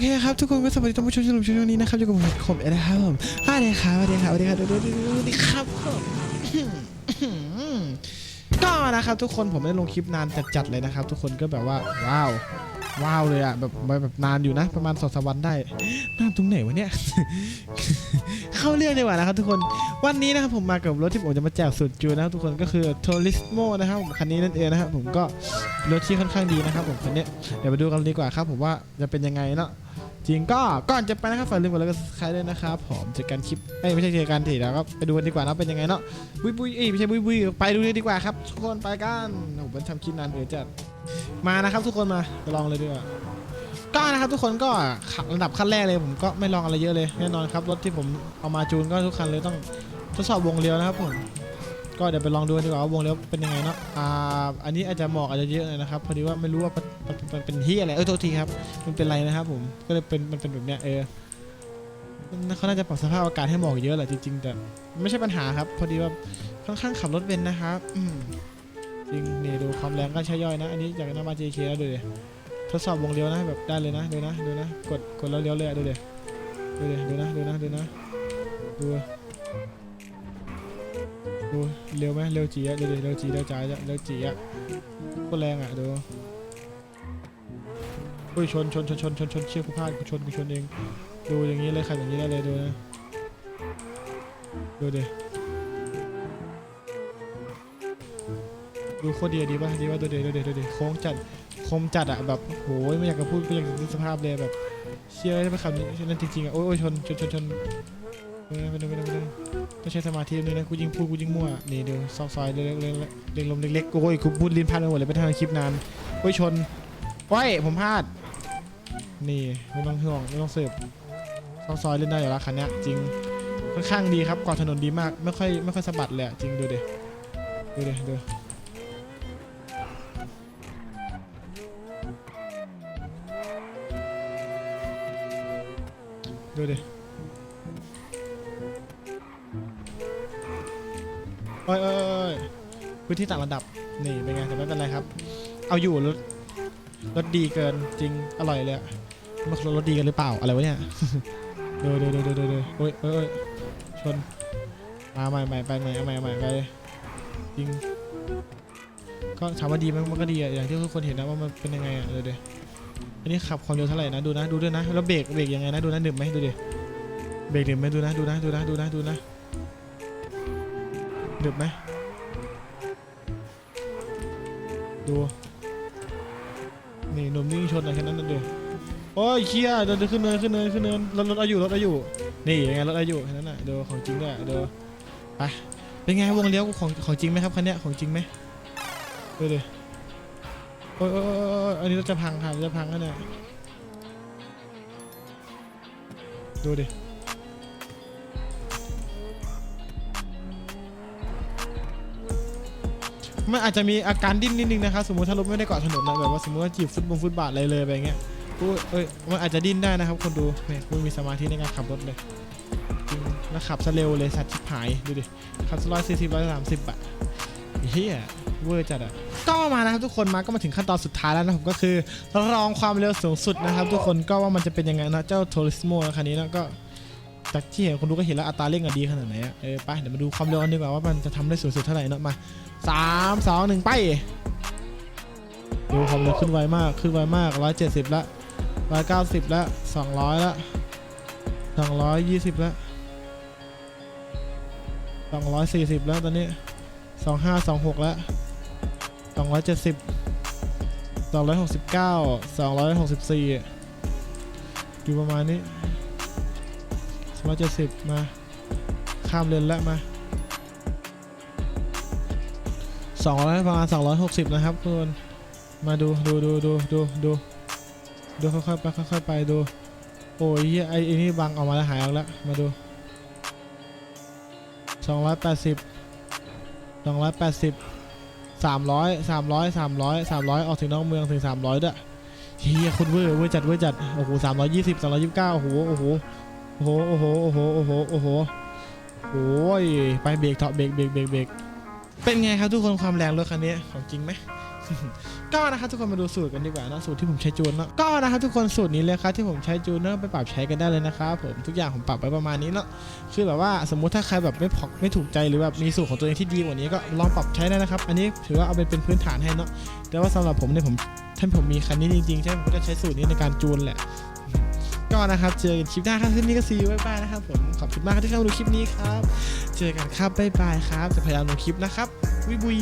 เคครับทุกคนก็สวัสดีท่านผู้ชมที่รับชมช่วงนี้นะครับอยู่กับผมผมเอ็ดนครับผมสวัสดีครับสวัสดีครับสวัสดีครับสวัสดีครับก็นะครับทุกคนผมได้ลงคลิปนานจัดๆเลยนะครับ ทุกคนก็แบบว่าว้าวว้าวเลยอะแบบแบบนานอยู่นะ ประมาณสองสามวันได้นานตรงไหนวะเนี่ยเข้าเรื่องดีกว่านะครับทุกคนวันนี้นะครับผมมากับรถที่ผมจะมาแจกสุดจูนะครับทุกคนก็คือ Turismo นะครับผมคันนี้นั่นเองนะครับผมก็รถที่ค่อนข้างดีนะครับผมคันนี้เดี๋ยวไปดูกันดีกว่าครับผมว่าจะเป็นยังไงเนาะจริงก็ก่อนจะไปนะครับฝากลืมกดไลค์กดซับสไครต์ด้วยนะครับผมเจอกันคลิปเอ้ยไม่ใช่เจอกันทีแล้วก็ไปดูกันดีกว่านะเป็นยังไงเนาะบุยบุยเอ้ยไม่ใช่บุยบุยไปดูเลยดีกว่าครับทุกคนไปกันโอ้โหมันทำคลิปนานเกินจัดมานะครับทุกคนมาไปลองเลยดีกว่าก็นะครับทุกคนก็ขับระดับขั้นแรกเลยผมก็ไม่ลองอะไรเยอะเลยแน่นอนครับรถที่ผมเอามาจูนก็ทุกคันเลยต้องทดสอบวงเลี้ยวนะครับผม ก็เดี๋ยวไปลองดูดีกว่าวงเลี้ยวเป็นยังไงเนาะอ่าอันนี้อาจจะหมอกอาจจะเยอะหน่อยนะครับพอดีว่าไม่รู้ว่ามันเป็นที่อะไรเออโทษทีครับมันเป็นไรนะครับผมก็เลยเป็นมันเป็นแบบเนี้ยเออเขาน่าจะปรับสภาพอากาศให้หมอกเยอะแหละจริงๆแต่ไม่ใช่ปัญหาครับ พอดีว่าค่อนข้างขับรถเป็นนะครับจริงนี่ดูความแรงก็ใช้ย่อยนะ อันนี้จากน้ำมา JK แล้วดูดิทดสอบวงเลี้ยวนะแบบได้เลยนะดูนะดูนะกดกดแล้วเลี้ยวเลยดูดิดูดิดูนะดูนะดูนะดู ดูเร็วไหมเร็วจีอะดูดิเร็วจีเร็วจ้าเร็วจีอะโคตรแรงอะดูอุ้ยชนชนชนชนชนชนเชี่ยกูพลาดกูชนกูชนเองดูอย่างนี้เลยขับอย่างนี้ได้เลยดูนะดูดิดูโคตรดีดีป่ะดีป่ะดูดิดูดิดูดิโค้งจัดคมจัดอะแบบโหยไม่อยากจะพูดก็อยากจะดูสภาพเลยแบบเชี่ยได้ไปขับนี่นั่นจริงๆอะโอ้ยโอ้ยชนชนชนชน เออไปดูไปดูไปดูต้องใช้สมาธินิดนึงนะกูยิงพูดกูยิงมั่วนี่ดูซอกซอยเล็กๆเล็กลมเล็กๆโอ้ยกูพูดลิ้นพันไปหมดเลยไปทางคลิปนานโอ้ยชนโอ้ยผมพลาด นี่ไม่ต้องห่วงไม่ต้องเสืบเข้าซอยเล่นได้อยู่แล้วคันนี้จริงค่อนข้างดีครับกอดถนนดีมากไม่ค่อยไม่ค่อยสะบัดเลยจริงดูเดิดูเดิดูดูเดิ อ้ยโอ้ยโอ้ยพื้นที่ต่างระดับ นี่เป็นไงแต่ไม่เป็นไรครับ เอาอยู่รถรสดีเกินจริง อร่อยเลยอะมันรสดีกันหรือเปล่า อะไรวะเนี่ย เดูดูดูดูดูดูโอ้ยโอ้ยโอ้ยชน มาใหม่ใหม่ไปใหม่เอาใหม่เอาใหม่ไปจริง ก็ถามว่าดีไหมมันก็ดีอะอย่างที่ทุกคนเห็นนะว่ามันเป็นยังไงอะเดี๋ยวเดี๋ยวอันนี้ขับความเร็วเท่าไหร่นะ ดูนะ ดูด้วยนะ แล้วเบรก เบรกยังไงนะ ดูนะหนึบไหมดูดิ เบรกหนึบไหมดูนะ ดูนะ ดูนะ ดูนะ ดูนะ หนึบไหมดู นี่หนุ่มนิ่งชนอะไรแค่นั้นนั่นเดียวโอ้ยเคียเดินขึ้นเนินขึ้นเนินขึ้นเนินรถรถอายุรถอายุนี่ยังไงรถอายุแค่นั้นน่ะเดี๋ยวของจริงด้วยเดี๋ยวไปเป็นไงวงเลี้ยวของของจริงไหมครับคันเนี้ยของจริงไหมดูดิโอ้ยโอ้ยโอ้ยโอ้ยอันนี้รถจะพังค่ะรถจะพังแล้วเนี่ยดูดิ มันอาจจะมีอาการดิ้นนิดนึงนะครับสมมติถ้ารถไม่ได้เกาะถนนนะแบบว่าสมมติว่าจีบฟุตบงฟุตบาทอะไรเลยไปงเงี้ยกูเอ้ยมันอาจจะดิ้นได้นะครับคนดูเนี่ยกูมีสมาธิในการขับรถเลยจริงแล้วขับซะเร็วเลยสัตว์ชิบหายดูดิขับร้อยสี่สิบร้อยสามสิบอะเฮียเวอร์จัดอะก็มานะครับทุกคนมาก็มาถึงขั้นตอนสุดท้ายแล้วนะผมก็คือลองความเร็วสูงสุดนะครับ ทุกคนก็ว่ามันจะเป็นยังไงนะเจ้าโทริสโมคันนี้นะก็ จากที่เห็นคนดูก็เห็นแล้วอัตราเร่งอะดีขนาดไหนอะเออไปเดี๋ยวมาดูความเร็วกันดีกว่าว่ามันจะทำได้สูงสุดเท่าไหร่เนาะมาสามสองหนึ่งไปดูความเร็วขึ้นไวมากขึ้นไวมากร้อยเจ็ดสิบละร้อยเก้าสิบละสองร้อยละสองร้อยยี่สิบละสองร้อยสี่สิบแล้วตอนนี้สองห้าสองหกละสองร้อยเจ็ดสิบสองร้อยหกสิบเก้าสองร้อยหกสิบสี่อยู่ประมาณนี้ ร้อยเจ็ดสิบมา ข้ามเลนแล้วมาสองร้อยประมาณสองร้อยหกสิบนะครับทุกคนมาดูดูดูดูดูดูดูค่อยๆไปค่อยๆไปดู โอ้ยไอ้ไอ้นี่บังออกมาแล้วหายออกแล้วมาดูสองร้อยแปดสิบสองร้อยแปดสิบสามร้อยสามร้อยสามร้อยสามร้อยออกถึงนอกเมืองถึงสามร้อยด้วยเฮียคนเวอร์เวอร์จัดเวอร์จัดโอ้โหสามร้อยยี่สิบสามร้อยยี่สิบเก้าโอ้โหโอ้โห โอ้โหโอ้โหโอ้โหโอ้โหโอ้โหโอ้ยไปเบรกเถอะเบรกเบรกเบรกเบรกเป็นไงครับทุกคนความแรงรถคันนี้ของจริงไหมก็นะครับทุกคนมาดูสูตรกันดีกว่านะสูตรที่ผมใช้จูนเนาะก็นะครับทุกคนสูตรนี้เลยครับที่ผมใช้จูนเนอร์ไปปรับใช้กันได้เลยนะครับผมทุกอย่างผมปรับไว้ประมาณนี้เนาะคือแบบว่าสมมุติถ้าใครแบบไม่พอไม่ถูกใจหรือแบบมีสูตรของตัวเองที่ดีกว่านี้ก็ลองปรับใช้ได้นะครับ อันนี้ถือว่าเอาไปเป็นพื้นฐานให้เนาะแต่ว่าสำหรับผมเนี่ยผมถ้านผมมีคันนี้จริงๆใช่ผมก็จะใช้สูตรนี้ในการจูนแหละ ก็นะครับเจอกันคลิปหน้าครับคลิปนี้ก็ซีไว้บายนะครับผมขอบคุณมากที่เข้ามาดูคลิปนี้ครับ เจอกันครับบ๊ายบายครับ จะพยายามลงคลิปนะครับวิบุย